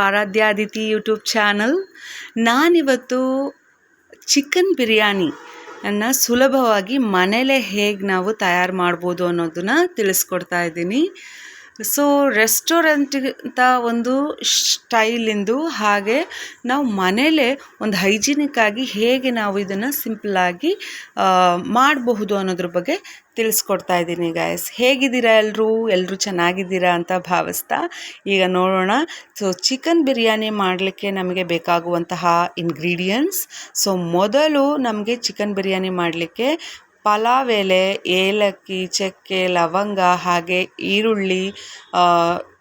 Aaradhya Aditi YouTube channel. ನಾನಿವತ್ತು chicken biryani ಅನ್ನು ಸುಲಭವಾಗಿ ಮನೇಲೇ ಹೇಗೆ ನಾವು ತಯಾರು ಮಾಡ್ಬೋದು ಅನ್ನೋದನ್ನು ತಿಳಿಸ್ಕೊಡ್ತಾ ಇದ್ದೀನಿ. ಸೊ ರೆಸ್ಟೋರೆಂಟ್ಗಿಂತ ಒಂದು ಸ್ಟೈಲಿಂದು ಹಾಗೆ ನಾವು ಮನೆಯಲ್ಲೇ ಒಂದು ಹೈಜಿನಿಕ್ ಆಗಿ ಹೇಗೆ ನಾವು ಇದನ್ನು ಸಿಂಪಲ್ಲಾಗಿ ಮಾಡಬಹುದು ಅನ್ನೋದ್ರ ಬಗ್ಗೆ ತಿಳಿಸ್ಕೊಡ್ತಾ ಇದ್ದೀನಿ ಗಾಯಸ್ ಹೇಗಿದ್ದೀರಾ ಎಲ್ಲರೂ ಎಲ್ಲರೂ ಚೆನ್ನಾಗಿದ್ದೀರಾ ಅಂತ ಭಾವಿಸ್ತಾ ಈಗ ನೋಡೋಣ. ಸೊ ಚಿಕನ್ ಬಿರಿಯಾನಿ ಮಾಡಲಿಕ್ಕೆ ನಮಗೆ ಬೇಕಾಗುವಂತಹ ಇಂಗ್ರೀಡಿಯಂಟ್ಸ್ ಸೊ ಮೊದಲು ನಮಗೆ ಚಿಕನ್ ಬಿರಿಯಾನಿ ಮಾಡಲಿಕ್ಕೆ ಪಲಾವ್ ಎಲೆ ಏಲಕ್ಕಿ, ಚಕ್ಕೆ, ಲವಂಗ ಹಾಗೆ ಈರುಳ್ಳಿ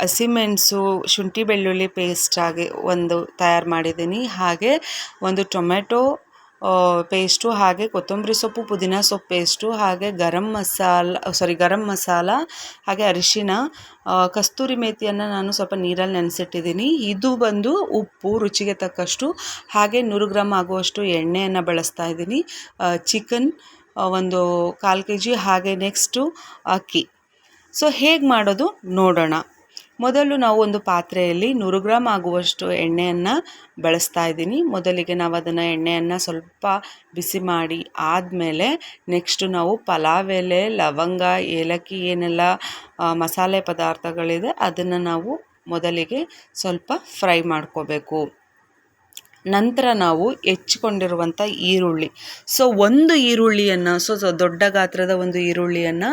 ಹಸಿಮೆಣಸು, ಶುಂಠಿ ಬೆಳ್ಳುಳ್ಳಿ ಪೇಸ್ಟ್ ಆಗಿ ಒಂದು ತಯಾರು ಮಾಡಿದ್ದೀನಿ. ಹಾಗೆ ಒಂದು ಟೊಮೆಟೊ ಪೇಸ್ಟು ಹಾಗೆ ಕೊತ್ತಂಬರಿ ಸೊಪ್ಪು, ಪುದೀನ ಸೊಪ್ಪು ಪೇಸ್ಟು ಹಾಗೆ ಗರಂ ಮಸಾಲ ಸಾರಿ ಗರಂ ಮಸಾಲ, ಹಾಗೆ ಅರಿಶಿನ ಕಸ್ತೂರಿ ಮೇಥಿಯನ್ನು ನಾನು ಸ್ವಲ್ಪ ನೀರಲ್ಲಿ ನೆನೆಸಿಟ್ಟಿದ್ದೀನಿ. ಇದು ಬಂದು ಉಪ್ಪು, ರುಚಿಗೆ ತಕ್ಕಷ್ಟು ಹಾಗೆ ನೂರು ಗ್ರಾಮ್ ಆಗುವಷ್ಟು ಎಣ್ಣೆಯನ್ನು ಬಳಸ್ತಾ ಇದ್ದೀನಿ. ಚಿಕನ್ ಒಂದು ಕಾಲು ಕೆ ಜಿ ಹಾಗೆ ನೆಕ್ಸ್ಟು ಅಕ್ಕಿ ಸೊ ಹೇಗೆ ಮಾಡೋದು? ನೋಡೋಣ. ಮೊದಲು ನಾವು ಒಂದು ಪಾತ್ರೆಯಲ್ಲಿ ನೂರು ಗ್ರಾಮ್ ಆಗುವಷ್ಟು ಎಣ್ಣೆಯನ್ನು ಬಳಸ್ತಾ ಇದ್ದೀನಿ. ಮೊದಲಿಗೆ ನಾವು ಅದನ್ನು ಎಣ್ಣೆಯನ್ನು ಸ್ವಲ್ಪ ಬಿಸಿ ಮಾಡಿ ಆದಮೇಲೆ ನೆಕ್ಸ್ಟು ನಾವು ಪಲಾವ್ ಎಲೆ, ಲವಂಗ, ಏಲಕ್ಕಿ ಏನೆಲ್ಲ ಮಸಾಲೆ ಪದಾರ್ಥಗಳಿದೆ ಅದನ್ನು ನಾವು ಮೊದಲಿಗೆ ಸ್ವಲ್ಪ ಫ್ರೈ ಮಾಡ್ಕೋಬೇಕು. ನಂತರ ನಾವು ಹೆಚ್ಚಿಕೊಂಡಿರುವಂಥ ಈರುಳ್ಳಿ. ಸೊ ಒಂದು ಈರುಳ್ಳಿಯನ್ನು ಸೊ ಸೊ ದೊಡ್ಡ ಗಾತ್ರದ ಒಂದು ಈರುಳ್ಳಿಯನ್ನು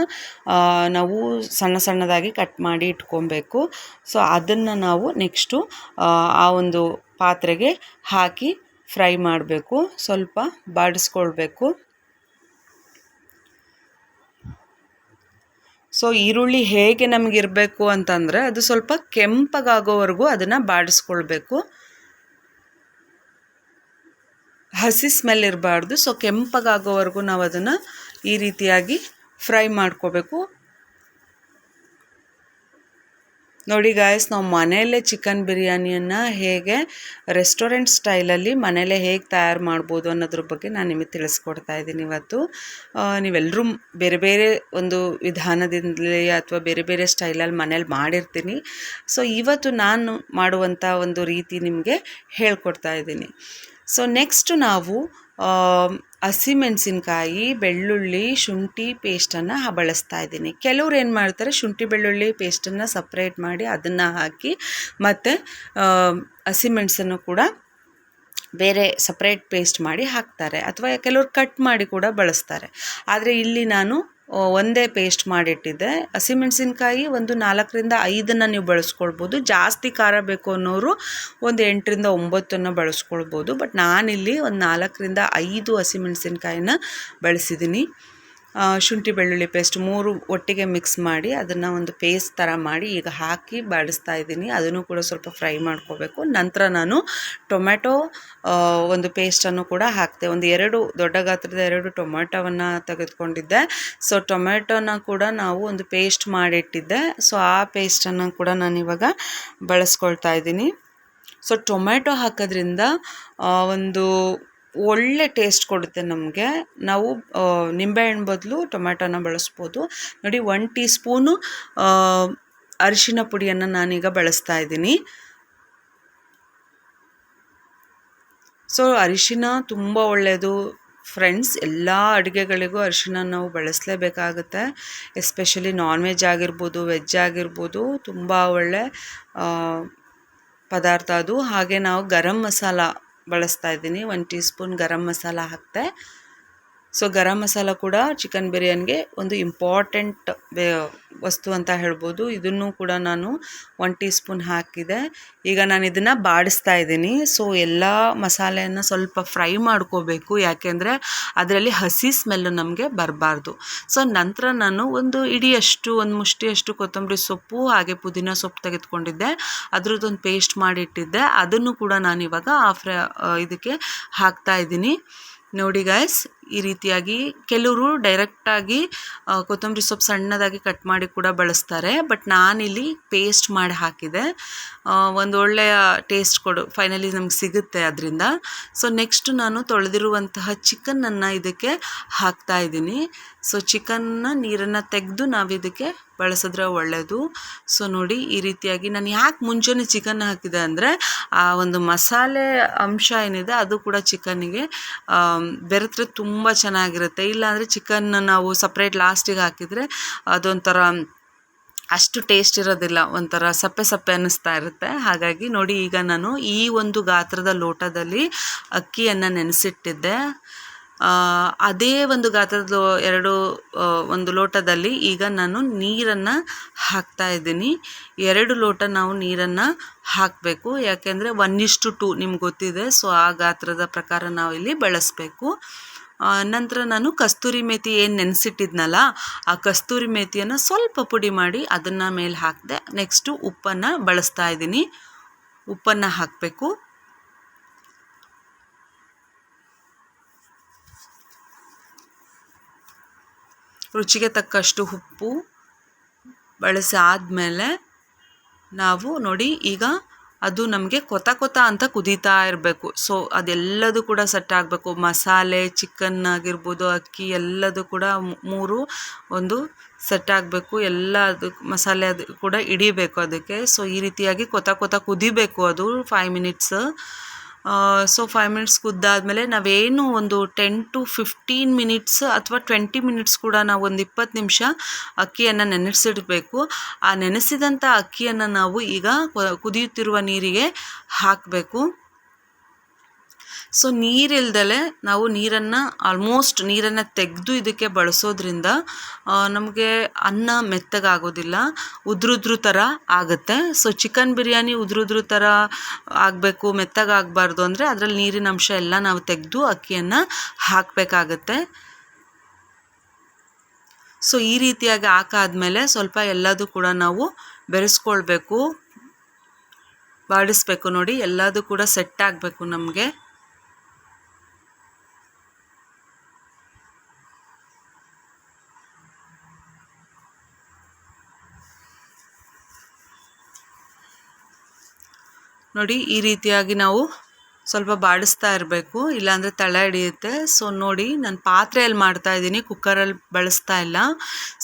ನಾವು ಸಣ್ಣ ಸಣ್ಣದಾಗಿ ಕಟ್ ಮಾಡಿ ಇಟ್ಕೊಬೇಕು. ಸೊ ಅದನ್ನು ನಾವು ನೆಕ್ಸ್ಟು, ಆ ಒಂದು ಪಾತ್ರೆಗೆ ಹಾಕಿ ಫ್ರೈ ಮಾಡಬೇಕು. ಸ್ವಲ್ಪ ಬಾಡಿಸ್ಕೊಳ್ಬೇಕು. ಸೊ ಈರುಳ್ಳಿ ಹೇಗೆ ನಮಗಿರಬೇಕು ಅಂತಂದರೆ, ಅದು ಸ್ವಲ್ಪ ಕೆಂಪಗಾಗೋವರೆಗೂ ಅದನ್ನು ಬಾಡಿಸ್ಕೊಳ್ಬೇಕು. ಹಸಿ ಸ್ಮೆಲ್ ಇರಬಾರ್ದು. ಸೊ ಕೆಂಪಗಾಗೋವರೆಗೂ ನಾವು ಅದನ್ನು ಈ ರೀತಿಯಾಗಿ ಫ್ರೈ ಮಾಡ್ಕೋಬೇಕು. ನೋಡಿ ಗಾಯಸ್ ನಾವು ಮನೆಯಲ್ಲೇ ಚಿಕನ್ ಬಿರಿಯಾನಿಯನ್ನು ಹೇಗೆ ರೆಸ್ಟೋರೆಂಟ್ ಸ್ಟೈಲಲ್ಲಿ ಮನೆಯಲ್ಲೇ ಹೇಗೆ ತಯಾರು ಮಾಡ್ಬೋದು ಅನ್ನೋದ್ರ ಬಗ್ಗೆ ನಾನು ನಿಮಗೆ ತಿಳಿಸ್ಕೊಡ್ತಾ ಇದ್ದೀನಿ ಇವತ್ತು. ನೀವೆಲ್ಲರೂ ಬೇರೆ ಬೇರೆ ಒಂದು ವಿಧಾನದಿಂದಲೇ ಅಥವಾ ಬೇರೆ ಬೇರೆ ಸ್ಟೈಲಲ್ಲಿ ಮನೇಲಿ ಮಾಡಿರ್ತೀನಿ. ಸೊ ಇವತ್ತು ನಾನು ಮಾಡುವಂಥ ಒಂದು ರೀತಿ ನಿಮಗೆ ಹೇಳ್ಕೊಡ್ತಾ ಇದ್ದೀನಿ. ಸೊ ನೆಕ್ಸ್ಟ್ ನಾವು ಹಸಿಮೆಣಸಿನ್ಕಾಯಿ, ಬೆಳ್ಳುಳ್ಳಿ, ಶುಂಠಿ ಪೇಸ್ಟನ್ನು ಬಳಸ್ತಾ ಇದ್ದೀನಿ. ಕೆಲವ್ರು ಏನು ಮಾಡ್ತಾರೆ, ಶುಂಠಿ, ಬೆಳ್ಳುಳ್ಳಿ ಪೇಸ್ಟನ್ನು ಸಪ್ರೇಟ್ ಮಾಡಿ ಅದನ್ನು ಹಾಕಿ, ಮತ್ತು ಹಸಿಮೆಣಸನ್ನು ಕೂಡ ಬೇರೆ ಸಪ್ರೇಟ್ ಪೇಸ್ಟ್ ಮಾಡಿ ಹಾಕ್ತಾರೆ. ಅಥವಾ ಕೆಲವ್ರು ಕಟ್ ಮಾಡಿ ಕೂಡ ಬಳಸ್ತಾರೆ. ಆದರೆ ಇಲ್ಲಿ ನಾನು ಒಂದೇ ಪೇಸ್ಟ್ ಮಾಡಿಟ್ಟಿದ್ದೆ ಹಸಿಮೆಣಸಿನ್ಕಾಯಿ ಒಂದು ನಾಲ್ಕರಿಂದ ಐದನ್ನು ನೀವು ಬಳಸ್ಕೊಳ್ಬೋದು. ಜಾಸ್ತಿ ಖಾರ ಬೇಕು ಅನ್ನೋರು ಒಂದು ಎಂಟರಿಂದ ಒಂಬತ್ತನ್ನು ಬಳಸ್ಕೊಳ್ಬೋದು. ಬಟ್ ನಾನಿಲ್ಲಿ ಒಂದು ನಾಲ್ಕರಿಂದ ಐದು ಹಸಿಮೆಣಸಿನ್ಕಾಯಿನ ಬಳಸಿದ್ದೀನಿ ಶುಂಠಿ ಬೆಳ್ಳುಳ್ಳಿ ಪೇಸ್ಟ್ ಮೂರು ಒಟ್ಟಿಗೆ ಮಿಕ್ಸ್ ಮಾಡಿ ಅದನ್ನು ಒಂದು ಪೇಸ್ಟ್ ಥರ ಮಾಡಿ ಈಗ ಹಾಕಿ ಬಾಡಿಸ್ತಾ ಇದ್ದೀನಿ. ಅದನ್ನು ಕೂಡ ಸ್ವಲ್ಪ ಫ್ರೈ ಮಾಡ್ಕೋಬೇಕು. ನಂತರ ನಾನು ಟೊಮೆಟೊ ಒಂದು ಪೇಸ್ಟನ್ನು ಕೂಡ ಹಾಕ್ತೆ. ಒಂದು ಎರಡು ದೊಡ್ಡ ಗಾತ್ರದ ಎರಡು ಟೊಮೆಟೊವನ್ನು ತೆಗೆದುಕೊಂಡಿದ್ದೆ. ಸೊ ಟೊಮೆಟೊನ ಕೂಡ ನಾವು ಒಂದು ಪೇಸ್ಟ್ ಮಾಡಿಟ್ಟಿದ್ದೆ. ಸೊ ಆ ಪೇಸ್ಟನ್ನು ಕೂಡ ನಾನು ಇವಾಗ ಬಳಸ್ಕೊಳ್ತಾ ಇದ್ದೀನಿ. ಸೊ ಟೊಮೆಟೊ ಹಾಕೋದ್ರಿಂದ ಒಂದು ಒಳ್ಳೆ ಟೇಸ್ಟ್ ಕೊಡುತ್ತೆ ನಮಗೆ. ನಾವು ನಿಂಬೆಹಣ್ಣು ಬದಲು ಟೊಮ್ಯಾಟೋನ ಬಳಸ್ಬೋದು. ನೋಡಿ ಒನ್ ಟೀ ಸ್ಪೂನು ಅರಿಶಿನ ಪುಡಿಯನ್ನು ನಾನೀಗ ಬಳಸ್ತಾ ಇದ್ದೀನಿ. ಸೊ, ಅರಿಶಿನ ತುಂಬ ಒಳ್ಳೆಯದು ಫ್ರೆಂಡ್ಸ್, ಎಲ್ಲ ಅಡುಗೆಗಳಿಗೂ ಅರಿಶಿನ ನಾವು ಬಳಸಲೇಬೇಕಾಗುತ್ತೆ. ಎಸ್ಪೆಷಲಿ ನಾನ್ ವೆಜ್ ಆಗಿರ್ಬೋದು ವೆಜ್ ಆಗಿರ್ಬೋದು, ತುಂಬ ಒಳ್ಳೆ ಪದಾರ್ಥ ಅದು. ಹಾಗೆ ನಾವು ಗರಂ ಮಸಾಲ ಬಳಸ್ತಾ ಇದ್ದೀನಿ. ಒಂದು ಟೀ ಸ್ಪೂನ್ ಗರಮ್ ಮಸಾಲ ಹಾಕ್ತೆ. ಸೊ ಗರಂ ಮಸಾಲ ಕೂಡ ಚಿಕನ್ ಬಿರಿಯಾನಿಗೆ ಒಂದು ಇಂಪಾರ್ಟೆಂಟ್ ವಸ್ತು ಅಂತ ಹೇಳ್ಬೋದು ಇದನ್ನು ಕೂಡ ನಾನು ಒನ್ ಟೀ ಸ್ಪೂನ್ ಹಾಕಿದೆ ಈಗ ನಾನು ಇದನ್ನು ಬಾಡಿಸ್ತಾ ಇದ್ದೀನಿ ಸೊ ಎಲ್ಲ ಮಸಾಲೆಯನ್ನು ಸ್ವಲ್ಪ ಫ್ರೈ ಮಾಡ್ಕೋಬೇಕು ಯಾಕೆಂದರೆ ಅದರಲ್ಲಿ ಹಸಿ ಸ್ಮೆಲ್ಲು ನಮಗೆ ಬರಬಾರ್ದು ಸೊ ನಂತರ ನಾನು ಒಂದು ಇಡಿಯಷ್ಟು ಒಂದು ಮುಷ್ಟಿಯಷ್ಟು ಕೊತ್ತಂಬರಿ ಸೊಪ್ಪು ಹಾಗೆ ಪುದೀನ ಸೊಪ್ಪು ತೆಗೆದುಕೊಂಡಿದ್ದೆ ಅದರದ್ದೊಂದು ಪೇಸ್ಟ್ ಮಾಡಿಟ್ಟಿದ್ದೆ ಅದನ್ನು ಕೂಡ ನಾನು ಇವಾಗ ಆ ಇದಕ್ಕೆ ಹಾಕ್ತಾ ಇದ್ದೀನಿ ನೋಡಿ ಗಾಯ್ಸ್ ಈ ರೀತಿಯಾಗಿ ಕೆಲವರು ಡೈರೆಕ್ಟಾಗಿ ಕೊತ್ತಂಬರಿ ಸೊಪ್ಪು ಸಣ್ಣದಾಗಿ ಕಟ್ ಮಾಡಿ ಕೂಡ ಬಳಸ್ತಾರೆ. ಬಟ್ ನಾನಿಲ್ಲಿ ಪೇಸ್ಟ್ ಮಾಡಿ ಹಾಕಿದೆ. ಒಂದು ಒಳ್ಳೆಯ ಟೇಸ್ಟ್ ಕೊಡು ಫೈನಲಿ ನಮ್ಗೆ ಸಿಗುತ್ತೆ ಅದರಿಂದ. ಸೊ ನೆಕ್ಸ್ಟ್ ನಾನು ತೊಳೆದಿರುವಂತಹ ಚಿಕನನ್ನು ಇದಕ್ಕೆ ಹಾಕ್ತಾ ಇದ್ದೀನಿ. ಸೊ ಚಿಕನ್ನ ನೀರನ್ನು ತೆಗೆದು ನಾವು ಇದಕ್ಕೆ ಬಳಸಿದ್ರೆ ಒಳ್ಳೆಯದು ಸೊ ನೋಡಿ, ಈ ರೀತಿಯಾಗಿ ನಾನು ಯಾಕೆ ಮುಂಚೆನೇ ಚಿಕನ್ ಹಾಕಿದೆ ಅಂದರೆ, ಆ ಒಂದು ಮಸಾಲೆ ಅಂಶ ಏನಿದೆ, ಅದು ಕೂಡ ಚಿಕನ್ನಿಗೆ ಬೆರೆತ್ರೆ ತುಂಬ ಚೆನ್ನಾಗಿರುತ್ತೆ. ಇಲ್ಲಾಂದರೆ ಚಿಕನ್ ನಾವು ಸಪ್ರೇಟ್ ಲಾಸ್ಟಿಗೆ ಹಾಕಿದರೆ ಅದೊಂಥರ ಅಷ್ಟು ಟೇಸ್ಟ್ ಇರೋದಿಲ್ಲ. ಒಂಥರ ಸಪ್ಪೆ ಸಪ್ಪೆ ಅನ್ನಿಸ್ತಾ ಇರುತ್ತೆ. ಹಾಗಾಗಿ ನೋಡಿ ಈಗ ನಾನು ಈ ಒಂದು ಗಾತ್ರದ ಲೋಟದಲ್ಲಿ ಅಕ್ಕಿಯನ್ನು ನೆನೆಸಿಟ್ಟಿದ್ದೆ. ಅದೇ ಒಂದು ಗಾತ್ರದ ಎರಡು ಒಂದು ಲೋಟದಲ್ಲಿ ಈಗ ನಾನು ನೀರನ್ನು ಹಾಕ್ತಾ ಇದ್ದೀನಿ. ಎರಡು ಲೋಟ ನಾವು ನೀರನ್ನು ಹಾಕಬೇಕು. ಯಾಕೆಂದರೆ ಒನ್ ಇಷ್ಟು ಟು ನಿಮ್ಗೆ ಗೊತ್ತಿದೆ. ಸೊ ಆ ಗಾತ್ರದ ಪ್ರಕಾರ ನಾವು ಇಲ್ಲಿ ಬಳಸಬೇಕು. ನಂತರ ನಾನು ಕಸ್ತೂರಿ ಮೇಥಿ ಏನು ನೆನೆಸಿಟ್ಟಿದ್ನಲ್ಲ, ಆ ಕಸ್ತೂರಿ ಮೇಥಿಯನ್ನು ಸ್ವಲ್ಪ ಪುಡಿ ಮಾಡಿ ಅದನ್ನು ಮೇಲೆ ಹಾಕಿದೆ ನೆಕ್ಸ್ಟು ಉಪ್ಪನ್ನು ಬಳಸ್ತಾ ಇದ್ದೀನಿ. ಉಪ್ಪನ್ನು ಹಾಕಬೇಕು. ರುಚಿಗೆ ತಕ್ಕಷ್ಟು ಉಪ್ಪು ಬಳಸಿ ಆದಮೇಲೆ ನಾವು ನೋಡಿ ಈಗ ಅದು ನಮಗೆ ಕೊತ ಕೊತ ಅಂತ ಕುದೀತಾ ಇರಬೇಕು. ಸೊ ಅದೆಲ್ಲದೂ ಕೂಡ ಸೆಟ್ ಆಗಬೇಕು. ಮಸಾಲೆ ಚಿಕನ್ ಆಗಿರ್ಬೋದು, ಅಕ್ಕಿ ಎಲ್ಲದೂ ಕೂಡ ಮೂರು ಒಂದು ಸೆಟ್ ಆಗಬೇಕು. ಎಲ್ಲ ಅದು ಮಸಾಲೆ ಅದು ಕೂಡ ಹಿಡಿಬೇಕು ಅದಕ್ಕೆ. ಸೊ ಈ ರೀತಿಯಾಗಿ ಕೊತ ಕೊತ ಕುದಿಬೇಕು ಅದು five minutes so five minutes ಕುದ್ದಾದಮೇಲೆ ನಾವೇನು ಒಂದು ಟೆನ್ ಟು ಫಿಫ್ಟೀನ್ ಮಿನಿಟ್ಸ್ ಅಥವಾ ಟ್ವೆಂಟಿ ಮಿನಿಟ್ಸ್ ಕೂಡ ನಾವು ಒಂದು ಇಪ್ಪತ್ತು ನಿಮಿಷ ಅಕ್ಕಿಯನ್ನು ನೆನೆಸಿಡಬೇಕು. ಆ ನೆನೆಸಿದಂಥ ಅಕ್ಕಿಯನ್ನು ನಾವು ಈಗ ಕುದಿಯುತ್ತಿರುವ ನೀರಿಗೆ ಹಾಕಬೇಕು. ಸೊ ನೀರಿಲ್ದಲೆ ನಾವು ನೀರನ್ನು ಆಲ್ಮೋಸ್ಟ್ ನೀರನ್ನು ತೆಗೆದು ಇದಕ್ಕೆ ಬಳಸೋದ್ರಿಂದ ನಮಗೆ ಅನ್ನ ಮೆತ್ತಗಾಗೋದಿಲ್ಲ, ಉದ್ರುದ್ರು ಥರ ಆಗುತ್ತೆ. ಸೊ ಚಿಕನ್ ಬಿರಿಯಾನಿ ಉದ್ರುದ್ರು ಥರ ಆಗಬೇಕು, ಮೆತ್ತಗಾಗಬಾರ್ದು ಅಂದರೆ ಅದರಲ್ಲಿ ನೀರಿನ ಅಂಶ ಎಲ್ಲ ನಾವು ತೆಗೆದು ಅಕ್ಕಿಯನ್ನು ಹಾಕಬೇಕಾಗತ್ತೆ. ಸೊ ಈ ರೀತಿಯಾಗಿ ಹಾಕಾದ್ಮೇಲೆ ಸ್ವಲ್ಪ ಎಲ್ಲದೂ ಕೂಡ ನಾವು ಬೆರೆಸ್ಕೊಳ್ಬೇಕು, ಬಾಡಿಸ್ಬೇಕು ನೋಡಿ, ಎಲ್ಲದೂ ಕೂಡ ಸೆಟ್ ಆಗಬೇಕು ನಮಗೆ. ನೋಡಿ, ಈ ರೀತಿಯಾಗಿ ನಾವು ಸ್ವಲ್ಪ ಬಾಡಿಸ್ತಾ ಇರಬೇಕು. ಇಲ್ಲಾಂದರೆ ತಳ ಹಿಡಿಯುತ್ತೆ. ಸೊ ನೋಡಿ, ನಾನು ಪಾತ್ರೆಯಲ್ಲಿ ಮಾಡ್ತಾ ಇದ್ದೀನಿ. ಕುಕ್ಕರಲ್ಲಿ ಬಳಸ್ತಾ ಇಲ್ಲ.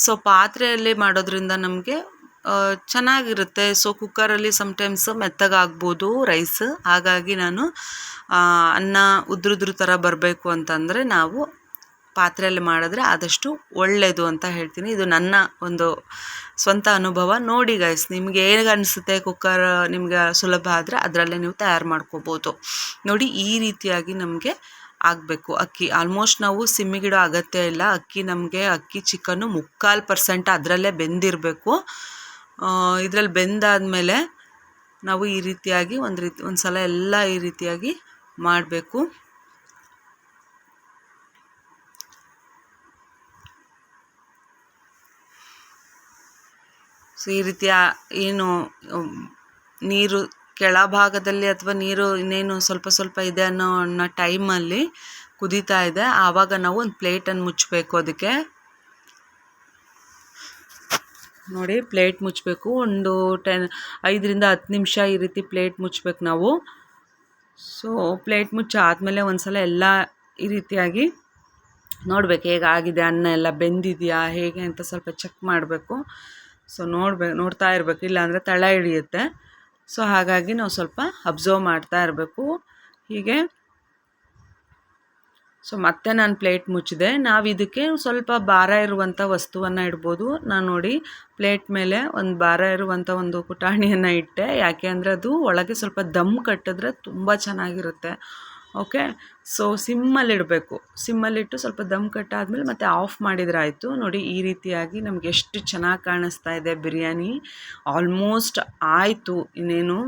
ಸೊ ಪಾತ್ರೆಯಲ್ಲಿ ಮಾಡೋದ್ರಿಂದ ನಮಗೆ ಚೆನ್ನಾಗಿರುತ್ತೆ. ಸೊ ಕುಕ್ಕರಲ್ಲಿ ಸಮ್ಟೈಮ್ಸ್ ಮೆತ್ತಗಾಗ್ಬೋದು ರೈಸ್ ಹಾಗಾಗಿ ನಾನು ಅನ್ನ ಉದ್ರುದ್ರ ಥರ ಬರಬೇಕು ಅಂತಂದರೆ ನಾವು ಪಾತ್ರೆಯಲ್ಲಿ ಮಾಡಿದ್ರೆ ಆದಷ್ಟು ಒಳ್ಳೆಯದು ಅಂತ ಹೇಳ್ತೀನಿ. ಇದು ನನ್ನ ಒಂದು ಸ್ವಂತ ಅನುಭವ. ನೋಡಿ ಗೈಸ್ ನಿಮಗೆ ಹೇಗೆ ಅನಿಸುತ್ತೆ ಕುಕ್ಕರ್ ನಿಮಗೆ ಸುಲಭ ಆದರೆ ಅದರಲ್ಲೇ ನೀವು ತಯಾರು ಮಾಡ್ಕೋಬೋದು. ನೋಡಿ ಈ ರೀತಿಯಾಗಿ ನಮಗೆ ಆಗಬೇಕು. ಅಕ್ಕಿ ಆಲ್ಮೋಸ್ಟ್ ನಾವು ಸಿಮ್ಮಿಗಿಡೋ ಅಗತ್ಯ ಇಲ್ಲ. ಅಕ್ಕಿ ನಮಗೆ ಅಕ್ಕಿ ಚಿಕನ್ನು ಮುಕ್ಕಾಲು ಪರ್ಸೆಂಟ್ ಅದರಲ್ಲೇ ಬೆಂದಿರಬೇಕು. ಇದರಲ್ಲಿ ಬೆಂದಾದಮೇಲೆ ನಾವು ಈ ರೀತಿಯಾಗಿ ಒಂದು ರೀತಿ ಒಂದು ಸಲ ಎಲ್ಲ ಈ ರೀತಿಯಾಗಿ ಮಾಡಬೇಕು. ಸೊ ಈ ರೀತಿಯ ಏನು ನೀರು ಕೆಳಭಾಗದಲ್ಲಿ ಅಥವಾ ನೀರು ಇನ್ನೇನು ಸ್ವಲ್ಪ ಸ್ವಲ್ಪ ಇದೆ ಅನ್ನೋ ಅನ್ನೋ ಟೈಮಲ್ಲಿ ಕುದೀತಾ ಇದೆ. ಆವಾಗ ನಾವು ಒಂದು ಪ್ಲೇಟನ್ನು ಮುಚ್ಚಬೇಕು ಅದಕ್ಕೆ. ನೋಡಿ, ಪ್ಲೇಟ್ ಮುಚ್ಚಬೇಕು. ಒಂದು ಟೆನ್, ಐದರಿಂದ ಹತ್ತು ನಿಮಿಷ ಈ ರೀತಿ ಪ್ಲೇಟ್ ಮುಚ್ಚಬೇಕು ನಾವು. ಸೊ, ಪ್ಲೇಟ್ ಮುಚ್ಚಿ ಆದಮೇಲೆ ಒಂದು ಸಲ ಎಲ್ಲ ಈ ರೀತಿಯಾಗಿ ನೋಡ್ಬೇಕು ಹೇಗಾಗಿದೆ ಅನ್ನ ಎಲ್ಲ ಬೆಂದಿದೆಯಾ, ಹೇಗೆ ಅಂತ ಸ್ವಲ್ಪ ಚೆಕ್ ಮಾಡಬೇಕು. ಸೊ ನೋಡ್ಬೇ, ನೋಡ್ತಾ ಇರಬೇಕು. ಇಲ್ಲಾಂದರೆ ತಳ ಹಿಡಿಯುತ್ತೆ. ಸೊ ಹಾಗಾಗಿ ನಾವು ಸ್ವಲ್ಪ ಅಬ್ಸರ್ವ್ ಮಾಡ್ತಾ ಇರಬೇಕು. ಹೀಗೆ. ಸೊ ಮತ್ತೆ ನಾನು ಪ್ಲೇಟ್ ಮುಚ್ಚಿದೆ. ನಾವು ಇದಕ್ಕೆ ಸ್ವಲ್ಪ ಭಾರ ಇರುವಂಥ ವಸ್ತುವನ್ನು ಇಡ್ಬೋದು. ನಾನು ನೋಡಿ, ಪ್ಲೇಟ್ ಮೇಲೆ ಒಂದು ಭಾರ ಇರುವಂಥ ಒಂದು ಪುಟಾಣಿಯನ್ನು ಇಟ್ಟೆ. ಯಾಕೆ ಅಂದರೆ ಅದು ಒಳಗೆ ಸ್ವಲ್ಪ ದಮ್ ಕಟ್ಟಿದ್ರೆ ತುಂಬ ಚೆನ್ನಾಗಿರುತ್ತೆ. ಓಕೆ? ಸೊ ಸಿಮ್ಮಲ್ಲಿಡಬೇಕು. ಸಿಮ್ಮಲ್ಲಿಟ್ಟು ಸ್ವಲ್ಪ ದಮ್ ಕಟ್ಟಾದಮೇಲೆ ಮತ್ತೆ ಆಫ್ ಮಾಡಿದ್ರೆ ಆಯಿತು ನೋಡಿ, ಈ ರೀತಿಯಾಗಿ ನಮ್ಗೆ ಎಷ್ಟು ಚೆನ್ನಾಗಿ ಕಾಣಿಸ್ತಾ ಇದೆ ಬಿರಿಯಾನಿ. ಆಲ್ಮೋಸ್ಟ್ ಆಯಿತು ಇನ್ನೇನು.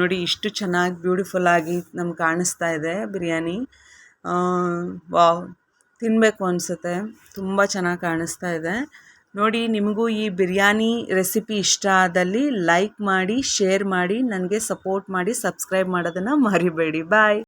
ನೋಡಿ, ಇಷ್ಟು ಚೆನ್ನಾಗಿ ಬ್ಯೂಟಿಫುಲ್ಲಾಗಿ ನಮ್ಗೆ ಕಾಣಿಸ್ತಾ ಇದೆ ಬಿರಿಯಾನಿ. ವಾವ್. ತಿನ್ನಬೇಕು ಅನಿಸುತ್ತೆ. ತುಂಬ ಚೆನ್ನಾಗಿ ಕಾಣಿಸ್ತಾ ಇದೆ. ನೋಡಿ, ನಿಮಗೂ ಈ ಬಿರಿಯಾನಿ ರೆಸಿಪಿ ಇಷ್ಟ ಆದಲ್ಲಿ ಲೈಕ್ ಮಾಡಿ, ಶೇರ್ ಮಾಡಿ, ನನಗೆ ಸಪೋರ್ಟ್ ಮಾಡಿ, ಸಬ್ಸ್ಕ್ರೈಬ್ ಮಾಡೋದನ್ನು ಮರಿಬೇಡಿ. ಬಾಯ್.